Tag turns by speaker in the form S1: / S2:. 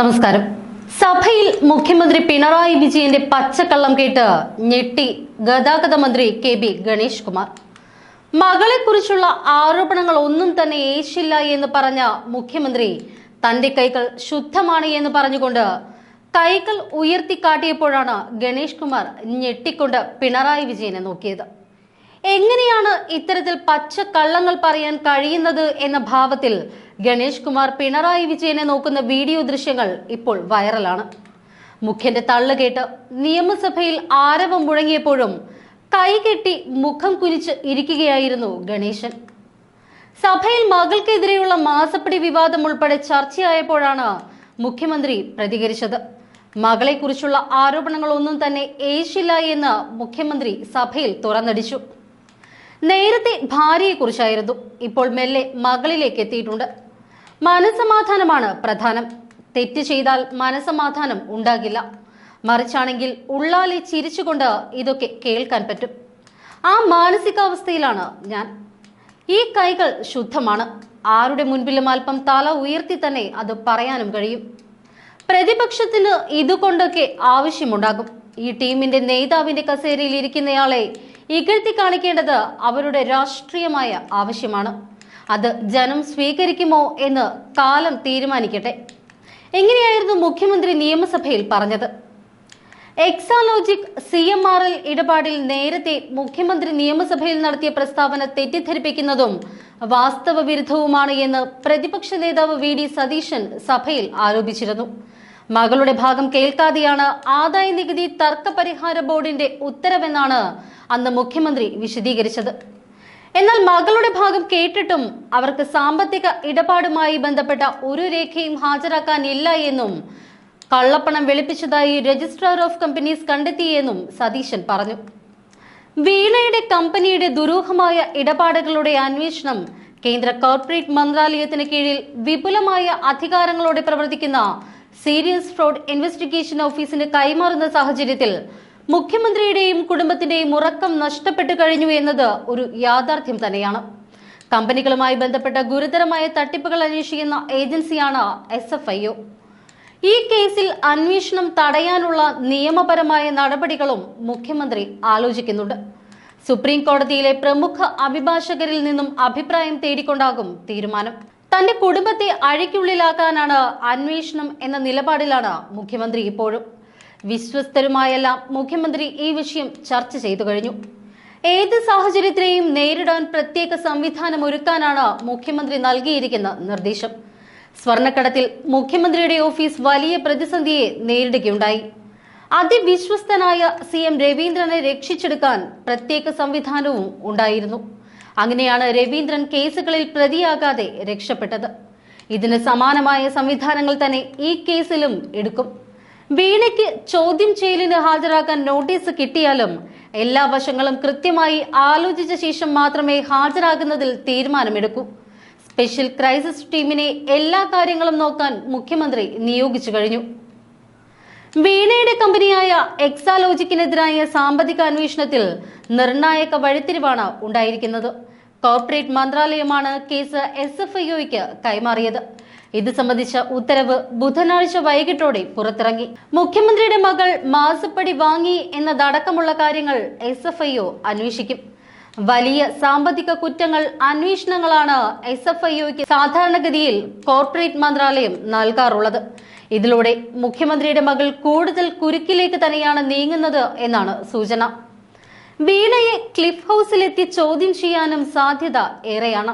S1: നമസ്കാരം. സഭയിൽ മുഖ്യമന്ത്രി പിണറായി വിജയന്റെ പച്ചക്കള്ളം കേട്ട് ഞെട്ടി ഗതാഗത മന്ത്രി കെ ബി ഗണേഷ് കുമാർ. മകളെക്കുറിച്ചുള്ള ആരോപണങ്ങൾ ഒന്നും തന്നെ ഏശില്ല എന്ന് പറഞ്ഞ മുഖ്യമന്ത്രി തന്റെ കൈകൾ ശുദ്ധമാണ് എന്ന് പറഞ്ഞുകൊണ്ട് കൈകൾ ഉയർത്തിക്കാട്ടിയപ്പോഴാണ് ഗണേഷ് കുമാർ ഞെട്ടിക്കൊണ്ട് പിണറായി വിജയനെ നോക്കിയത്. എങ്ങനെയാണ് ഇത്തരത്തിൽ പച്ച കള്ളങ്ങൾ പറയാൻ കഴിയുന്നത് എന്ന ഭാവത്തിൽ ഗണേഷ് കുമാർ പിണറായി വിജയനെ നോക്കുന്ന വീഡിയോ ദൃശ്യങ്ങൾ ഇപ്പോൾ വൈറലാണ്. മുഖ്യന്റെ തള്ളു കേട്ട് നിയമസഭയിൽ ആരവം മുഴങ്ങിയപ്പോഴും കൈകെട്ടി മുഖം കുനിച്ച് ഇരിക്കുകയായിരുന്നു ഗണേശൻ. സഭയിൽ മകൾക്കെതിരെയുള്ള മാസപ്പടി വിവാദം ഉൾപ്പെടെ ചർച്ചയായപ്പോഴാണ് മുഖ്യമന്ത്രി പ്രതികരിച്ചത്. മകളെക്കുറിച്ചുള്ള ആരോപണങ്ങളൊന്നും തന്നെ ഏശില്ല എന്ന് മുഖ്യമന്ത്രി സഭയിൽ തുറന്നടിച്ചു. നേരത്തെ ഭാര്യയെക്കുറിച്ചായിരുന്നു ഇപ്പോൾ മെല്ലെ മകളിലേക്ക് എത്തിയിട്ടുണ്ട് മനസമാധാനമാണ് പ്രധാനം. തെറ്റ് ചെയ്താൽ മനസമാധാനം ഉണ്ടാകില്ല. മറിച്ചാണെങ്കിൽ ഉള്ളാലെ ചിരിച്ചുകൊണ്ട് ഇതൊക്കെ കേൾക്കാൻ പറ്റും. ആ മാനസികാവസ്ഥയിലാണ് ഞാൻ. ഈ കൈകൾ ശുദ്ധമാണ്. ആരുടെ മുൻപിലും അല്പം തല ഉയർത്തി തന്നെ അത് പറയാനും കഴിയും. പ്രതിപക്ഷത്തിന് ഇതുകൊണ്ടൊക്കെ ആവശ്യമുണ്ടാകും. ഈ ടീമിന്റെ നേതാവിന്റെ കസേരയിൽ ഇരിക്കുന്നയാളെ ഇകഴ്ത്തി കാണിക്കേണ്ടത് അവരുടെ രാഷ്ട്രീയമായ ആവശ്യമാണ്. അത് ജനം സ്വീകരിക്കുമോ എന്ന് കാലം തീരുമാനിക്കട്ടെ. എങ്ങനെയായിരുന്നു മുഖ്യമന്ത്രി നിയമസഭയിൽ പറഞ്ഞത്. Exalogic C M R L ഇടപാടിൽ നേരത്തെ മുഖ്യമന്ത്രി നിയമസഭയിൽ നടത്തിയ പ്രസ്താവന തെറ്റിദ്ധരിപ്പിക്കുന്നതും വാസ്തവ വിരുദ്ധവുമാണ് എന്ന് പ്രതിപക്ഷ നേതാവ് വി ഡി സതീശൻ സഭയിൽ ആരോപിച്ചിരുന്നു. മകളുടെ ഭാഗം കേൾക്കാതെയാണ് ആദായ നികുതി തർക്ക പരിഹാര ബോർഡിന്റെ ഉത്തരവെന്നാണ് അന്ന് മുഖ്യമന്ത്രി വിശദീകരിച്ചത്. എന്നാൽ മകളുടെ ഭാഗം കേട്ടിട്ടും അവർക്ക് സാമ്പത്തിക ഇടപാടുമായി ബന്ധപ്പെട്ട ഒരു രേഖയും ഹാജരാക്കാനില്ല എന്നും കള്ളപ്പണം വെളുപ്പിച്ചതായി രജിസ്ട്രാർ ഓഫ് കമ്പനീസ് കണ്ടെത്തിയെന്നും സതീശൻ പറഞ്ഞു. വീണയുടെ കമ്പനിയുടെ ദുരൂഹമായ ഇടപാടുകളുടെ അന്വേഷണം കേന്ദ്ര കോർപ്പറേറ്റ് മന്ത്രാലയത്തിന് കീഴിൽ വിപുലമായ അധികാരങ്ങളോടെ പ്രവർത്തിക്കുന്ന സീരിയസ് ഫ്രോഡ് ഇൻവെസ്റ്റിഗേഷൻ ഓഫീസിന് കൈമാറുന്ന സാഹചര്യത്തിൽ മുഖ്യമന്ത്രിയുടെയും കുടുംബത്തിന്റെയും ഉറക്കം നഷ്ടപ്പെട്ടു കഴിഞ്ഞു എന്നത് ഒരു യാഥാർത്ഥ്യം തന്നെയാണ്. കമ്പനികളുമായി ബന്ധപ്പെട്ട ഗുരുതരമായ തട്ടിപ്പുകൾ അന്വേഷിക്കുന്ന ഏജൻസിയാണ് എസ് എഫ് ഐ ഈ കേസിൽ അന്വേഷണം തടയാനുള്ള നിയമപരമായ നടപടികളും മുഖ്യമന്ത്രി ആലോചിക്കുന്നുണ്ട്. സുപ്രീം കോടതിയിലെ പ്രമുഖ അഭിഭാഷകരിൽ നിന്നും അഭിപ്രായം തേടിക്കൊണ്ടാകും തീരുമാനം. തന്റെ കുടുംബത്തെ അഴിക്കുള്ളിലാക്കാനാണ് അന്വേഷണം എന്ന നിലപാടിലാണ് മുഖ്യമന്ത്രി ഇപ്പോഴും. വിശ്വസ്തരുമായെല്ലാം മുഖ്യമന്ത്രി ഈ വിഷയം ചർച്ച ചെയ്തു കഴിഞ്ഞു. ഏത് സാഹചര്യത്തിനെയും നേരിടാൻ പ്രത്യേക സംവിധാനം ഒരുക്കാനാണ് മുഖ്യമന്ത്രി നൽകിയിരിക്കുന്ന നിർദ്ദേശം. സ്വർണക്കടത്തിൽ മുഖ്യമന്ത്രിയുടെ ഓഫീസ് വലിയ പ്രതിസന്ധിയെ നേരിടുകയുണ്ടായി. അതിവിശ്വസ്തനായ സി എം രവീന്ദ്രനെ രക്ഷിച്ചെടുക്കാൻ പ്രത്യേക സംവിധാനവും ഉണ്ടായിരുന്നു. അങ്ങനെയാണ് രവീന്ദ്രൻ കേസുകളിൽ പ്രതിയാകാതെ രക്ഷപ്പെട്ടത്. ഇതിന് സമാനമായ സംവിധാനങ്ങൾ തന്നെ ഈ കേസിലും എടുക്കും. വീണയ്ക്ക് ചോദ്യം ചെയ്യലിന് ഹാജരാക്കാൻ നോട്ടീസ് കിട്ടിയാലും എല്ലാ വശങ്ങളും കൃത്യമായി ആലോചിച്ച ശേഷം മാത്രമേ ഹാജരാകുന്നതിൽ തീരുമാനമെടുക്കൂ. സ്പെഷ്യൽ ക്രൈസിസ് ടീമിനെ എല്ലാ കാര്യങ്ങളും നോക്കാൻ മുഖ്യമന്ത്രി നിയോഗിച്ചു കഴിഞ്ഞു. വീണയുടെ കമ്പനിയായ എക്സാലോജിക്കിനെതിരായ സാമ്പത്തിക അന്വേഷണത്തിൽ നിർണായക വഴിത്തിരിവാണ് ഉണ്ടായിരിക്കുന്നത്. കോർപ്പറേറ്റ് മന്ത്രാലയമാണ് കേസ് എസ് എഫ് ഐഒയ്ക്ക് കൈമാറിയത്. ഇത് സംബന്ധിച്ച ഉത്തരവ് ബുധനാഴ്ച വൈകിട്ടോടെ പുറത്തിറങ്ങി. മുഖ്യമന്ത്രിയുടെ മകൾ മാസപ്പടി വാങ്ങി എന്നതടക്കമുള്ള കാര്യങ്ങൾ എസ് എഫ് ഐഒ അന്വേഷിക്കും. വലിയ സാമ്പത്തിക കുറ്റങ്ങൾ അന്വേഷണങ്ങളാണ് എസ് എഫ് ഐഒയ്ക്ക് സാധാരണഗതിയിൽ കോർപ്പറേറ്റ് മന്ത്രാലയം നൽകാറുള്ളത്. ഇതിലൂടെ മുഖ്യമന്ത്രിയുടെ മകൾ കൂടുതൽ കുരുക്കിലേക്ക് തന്നെയാണ് നീങ്ങുന്നത് എന്നാണ് സൂചന. വീണയെ ക്ലിഫ് ഹൗസിലെത്തി ചോദ്യം ചെയ്യാനും സാധ്യത ഏറെയാണ്.